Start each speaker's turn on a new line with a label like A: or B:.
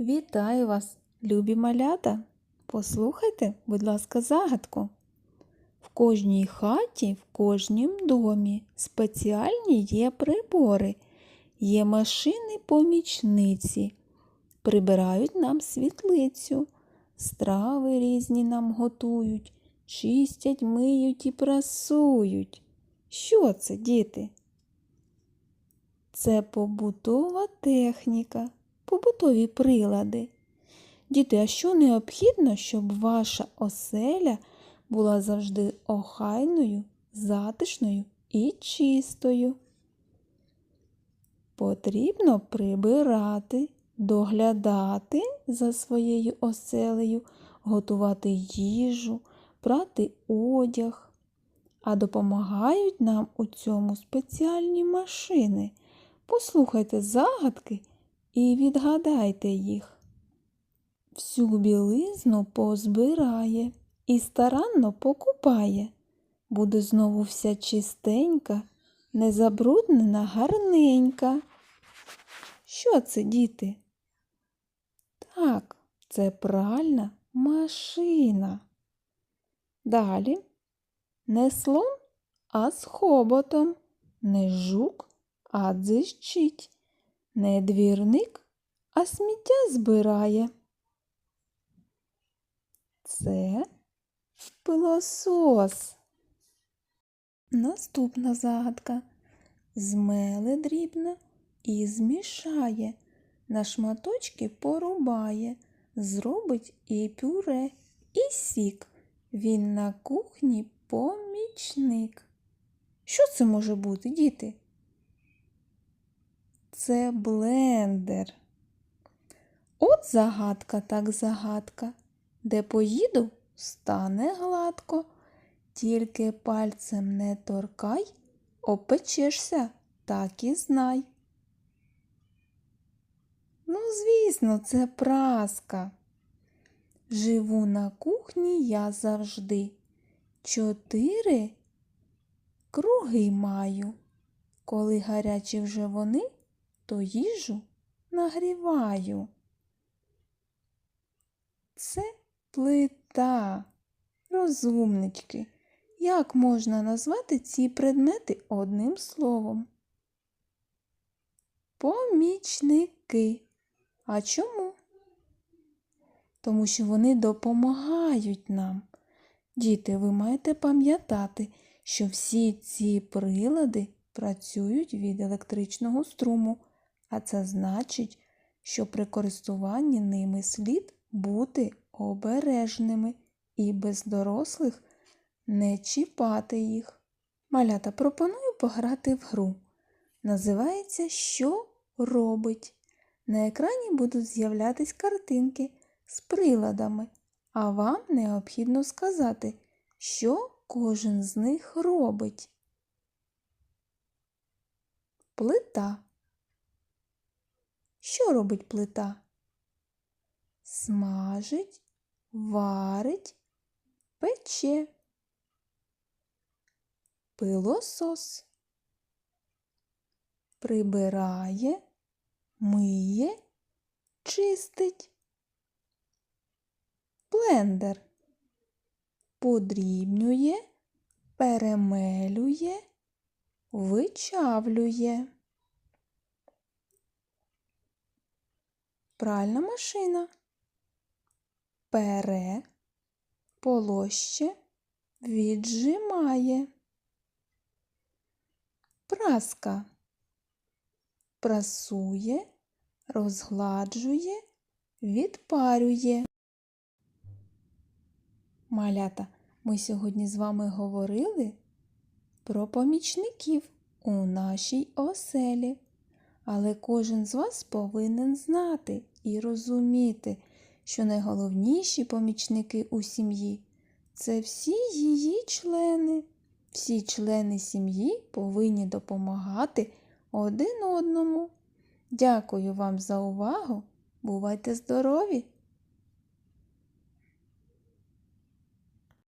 A: Вітаю вас, любі малята! Послухайте, будь ласка, загадку. В кожній хаті, в кожнім домі спеціальні є прибори, є машини-помічниці, прибирають нам світлицю, страви різні нам готують, чистять, миють і прасують. Що це, діти? Це побутова техніка, побутові прилади. Діти, а що необхідно, щоб ваша оселя була завжди охайною, затишною і чистою? Потрібно прибирати, доглядати за своєю оселею, готувати їжу, прати одяг. А допомагають нам у цьому спеціальні машини. Послухайте загадки і відгадайте їх. Всю білизну позбирає і старанно покупає. Буде знову вся чистенька, незабруднена, гарненька. Що це, діти? Так, це пральна машина. Далі не слон, а з хоботом, не жук, а дзищить, не двірник, а сміття збирає. Це пилосос. Наступна загадка. Змеле дрібно і змішає, на шматочки порубає, зробить і пюре, і сік. Він на кухні помічник. Що це може бути, діти? Це блендер. От загадка так загадка. Де поїду, стане гладко. Тільки пальцем не торкай, опечешся, так і знай. Ну, звісно, це праска. Живу на кухні я завжди. Чотири круги маю. Коли гарячі вже вони, то їжу нагріваю. Це плита. Розумнички. Як можна назвати ці предмети одним словом? Помічники. А чому? Тому що вони допомагають нам. Діти, ви маєте пам'ятати, що всі ці прилади працюють від електричного струму, а це значить, що при користуванні ними слід бути обережними і без дорослих не чіпати їх. Малята пропоную пограти в гру. Називається Що робить? На екрані будуть з'являтись картинки з приладами, а вам необхідно сказати, що кожен з них робить. Плита. Що робить плита? Смажить, варить, пече. Пилосос. Прибирає, миє, чистить. Блендер подрібнює, перемелює, вичавлює. Пральна машина пере, полоще, віджимає. Праска прасує, розгладжує, відпарює. Малята, ми сьогодні з вами говорили про помічників у нашій оселі. Але кожен з вас повинен знати і розуміти, що найголовніші помічники у сім'ї це всі її члени. Всі члени сім'ї повинні допомагати один одному. Дякую вам за увагу. Бувайте здорові!